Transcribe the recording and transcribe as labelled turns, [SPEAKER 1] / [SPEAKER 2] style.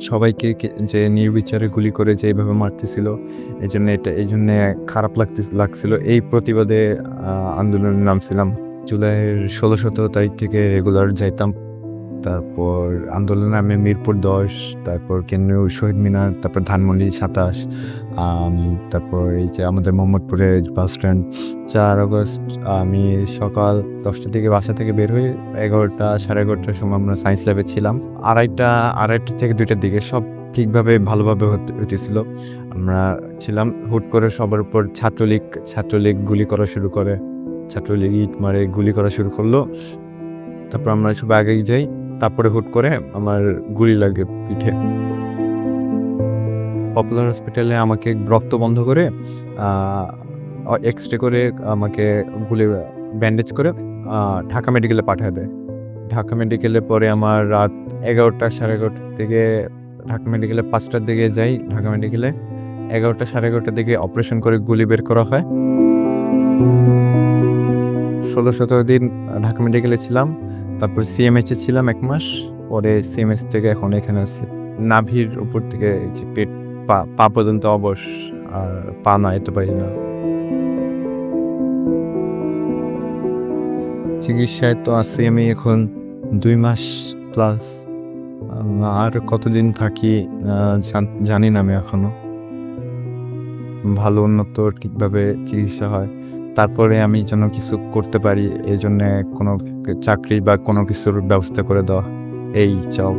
[SPEAKER 1] সবাইকে যে নির্বিচারে গুলি করে যে এইভাবে মারতেছিল এই জন্য এটা এই জন্যে খারাপ লাগতে লাগছিল। এই প্রতিবাদে আন্দোলনে নামছিলাম জুলাইয়ের ষোলো সতেরো তারিখ থেকে রেগুলার যাইতাম। তারপর আন্দোলনে আমি মিরপুর দশ, তারপর কেন্দ্রীয় শহীদ মিনার, তারপর ধানমন্ডি সাতাশ তারপর এই যে আমাদের মোহাম্মদপুরের বাস স্ট্যান্ড। চার আগস্ট আমি সকাল দশটা থেকে বাসা থেকে বের হই এগারোটা, সাড়ে এগারোটার সময় আমরা সায়েন্স ল্যাবে ছিলাম। আড়াইটা আড়াইটা থেকে দুইটার দিকে সব ঠিকভাবে ভালোভাবে হতে- হতেছিল আমরা ছিলাম হুট করে সবার উপর ছাত্রলীগ ছাত্রলীগ গুলি করা শুরু করে। ছাত্রলীগ ইট মারে গুলি করা শুরু করল। তারপর আমরা সব আগেই যাই। তারপরে হুট করে আমার গুলি লাগে পিঠে। পপুলার হসপিটালে আমাকে রক্ত বন্ধ করে এক্স রে করে আমাকে গুলি ব্যান্ডেজ করে ঢাকা মেডিকেলে পাঠিয়ে দেয়। ঢাকা মেডিকেলে পরে আমার রাত এগারোটা সাড়ে এগারোটার দিকে ঢাকা মেডিকেলে পাঁচটার দিকে যাই। ঢাকা মেডিকেলে এগারোটা সাড়ে এগারোটার দিকে অপারেশন করে গুলি বের করা হয়। ষোলো সতেরো দিন ঢাকা মেডিকেলে ছিলাম। তারপর সিএমএইচে ছিলাম এক মাস। পরে সিএমএইচ থেকে এখন এখানে আছি। নাভির উপর থেকে যে পেট, পা পর্যন্ত অবশ, আর পা না, এতে পারি না। চিকিৎসায় তো আছি আমি এখন দুই মাস প্লাস আর কতদিন থাকি জানি না আমি এখনও। ভালো উন্নত ঠিকভাবে চিকিৎসা হয়। তারপরে আমি যেন কিছু করতে পারি এই জন্য কোনো চাকরি বা কোনো কিছুর ব্যবস্থা করে দেওয়া, এই চাওয়া